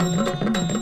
आई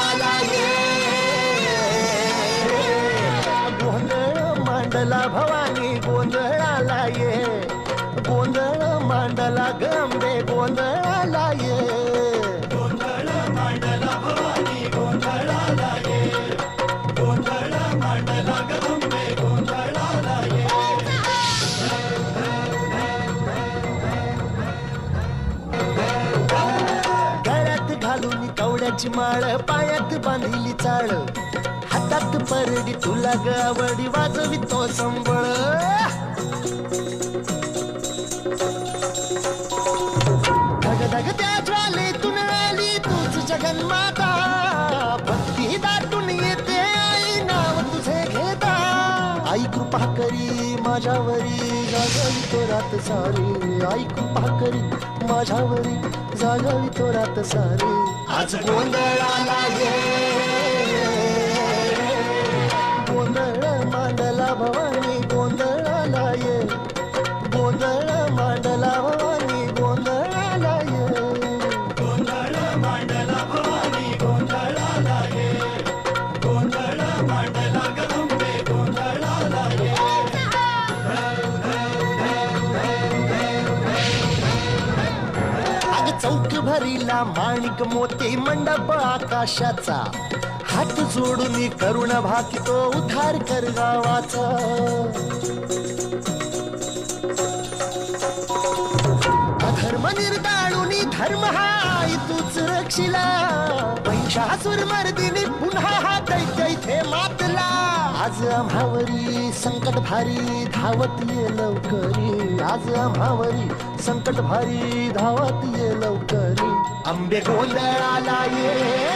मांडला भवानी गोंधळाला ये. गोंधळ मांडला गंबे गोंधळाला ये. गोंधळ मांडला भवानी गोंधळाला ये. गोंधळ मांडला गंबे गोंधळाला ये. गळ्यात घालून कवड्याची माळ पायात बांधिली चाळ. हातात परडी तुला ग आवडी वाजवी तो संबळ. धग धग त्या ज्वालेतून आली तूच जगन्माता. भक्ती दाटून येते आई नाव तुझे घेता. आई कृपा करी माझ्यावरी जागावी तो रात सारी. आई कृपा करी माझ्यावरी जागावी तो रात सारी. आज गोंधळाला ये. चौक भरीला माणिक मोती मंडप आकाशाचा. हात जोडून करुण भाकितो उद्धार कर गावाचा. अधर्म निर्दाळून धर्म हा तूच रक्षिला. महिषासुर मर्दिनी पुन्हा हा दैत्य आज आम्हावरी संकट भारी धावत ये लवकरी. आज आम्हावरी संकट भारी धावत ये लवकरी. आंबे गोंधळाला ये